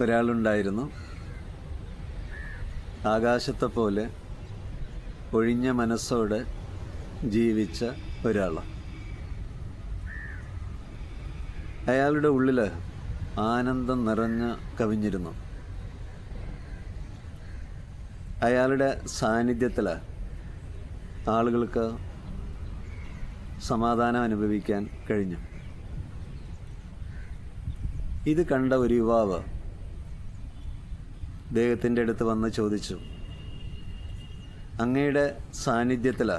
ഒരാളുണ്ടായിരുന്നു. ആകാശത്തെ പോലെ ഒഴിഞ്ഞ മനസ്സോടെ ജീവിച്ച ഒരാൾ അയാളുടെ ഉള്ളിൽ ആനന്ദം നിറഞ്ഞ് കവിഞ്ഞിരുന്നു. അയാളുടെ സാന്നിധ്യത്തിൽ ആളുകൾക്ക് സമാധാനം അനുഭവിക്കാൻ കഴിഞ്ഞു. ഇത് കണ്ട ഒരു യുവാവ് അദ്ദേഹത്തിന്റെ അടുത്ത് വന്ന് ചോദിച്ചു അങ്ങയുടെ സാന്നിധ്യത്തിൽ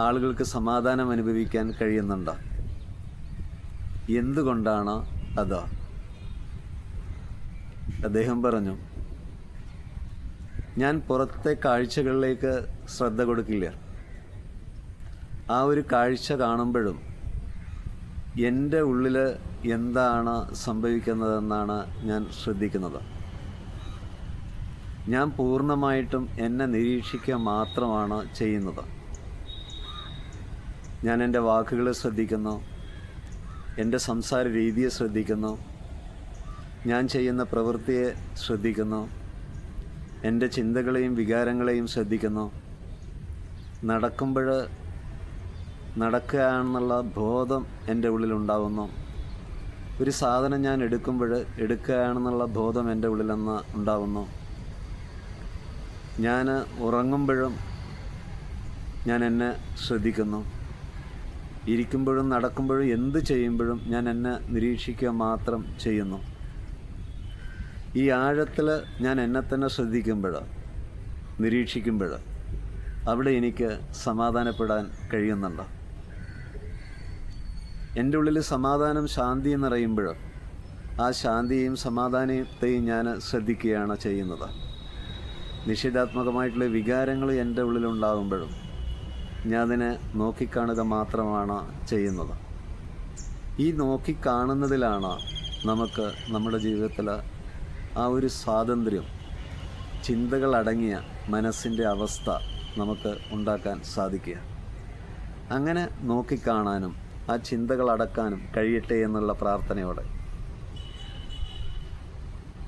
ആളുകൾക്ക് സമാധാനം അനുഭവിക്കാൻ കഴിയുന്നുണ്ടോ? എന്തുകൊണ്ടാണ് അത്? അദ്ദേഹം പറഞ്ഞു ഞാൻ പുറത്തെ കാഴ്ചകളിലേക്ക് ശ്രദ്ധ കൊടുക്കില്ല. ആ ഒരു കാഴ്ച കാണുമ്പോഴും എന്റെ ഉള്ളിൽ എന്താണ് സംഭവിക്കുന്നതെന്നാണ് ഞാൻ ശ്രദ്ധിക്കുന്നത്. ഞാൻ പൂർണമായിട്ടും എന്നെ നിരീക്ഷിക്കുക മാത്രമാണ് ചെയ്യുന്നത്. ഞാൻ എന്റെ വാക്കുകളെ ശ്രദ്ധിക്കുന്നു. എന്റെ സംസാര രീതിയെ ശ്രദ്ധിക്കുന്നു. ഞാൻ ചെയ്യുന്ന പ്രവൃത്തിയെ ശ്രദ്ധിക്കുന്നു. എന്റെ ചിന്തകളെയും വികാരങ്ങളെയും ശ്രദ്ധിക്കുന്നു. നടക്കുമ്പോൾ നടക്കുകയാണെന്നുള്ള ബോധം എന്റെ ഉള്ളിലുണ്ടാവുന്നു ഒരു സാധനം ഞാൻ എടുക്കുമ്പോൾ എടുക്കുകയാണെന്നുള്ള ബോധം എന്റെ ഉള്ളിലെന്ന് ഉണ്ടാവുന്നു. ഞാൻ ഉറങ്ങുമ്പോഴും ഞാൻ എന്നെ ശ്രദ്ധിക്കുന്നു. ഇരിക്കുമ്പോഴും നടക്കുമ്പോഴും എന്ത് ചെയ്യുമ്പോഴും ഞാൻ എന്നെ നിരീക്ഷിക്കുക മാത്രം ചെയ്യുന്നു. ഈ ആഴത്തിൽ ഞാൻ എന്നെ തന്നെ ശ്രദ്ധിക്കുമ്പോൾ നിരീക്ഷിക്കുമ്പോൾ അവിടെ എനിക്ക് സമാധാനപ്പെടാൻ കഴിയുന്നുണ്ട്. എന്റെ ഉള്ളിൽ സമാധാനം ശാന്തി എന്നറിയുമ്പോൾ ആ ശാന്തിയും സമാധാനത്തെയും ഞാൻ ശ്രദ്ധിക്കുകയാണ് ചെയ്യുന്നത്. നിഷേധാത്മകമായിട്ടുള്ള വികാരങ്ങൾ എന്റെ ഉള്ളിലുണ്ടാകുമ്പോഴും ഞാൻ അതിനെ നോക്കിക്കാണുക മാത്രമാണ് ചെയ്യുന്നത്. ഈ നോക്കിക്കാണുന്നതിലാണ് നമുക്ക് നമ്മുടെ ജീവിതത്തിൽ ആ ഒരു സ്വാതന്ത്ര്യം ചിന്തകളടങ്ങിയ മനസ്സിന്റെ അവസ്ഥ നമുക്ക് ഉണ്ടാക്കാൻ സാധിക്കുക. അങ്ങനെ നോക്കിക്കാണാനും ആ ചിന്തകളടക്കാനും കഴിയട്ടെ എന്നുള്ള പ്രാർത്ഥനയോടെ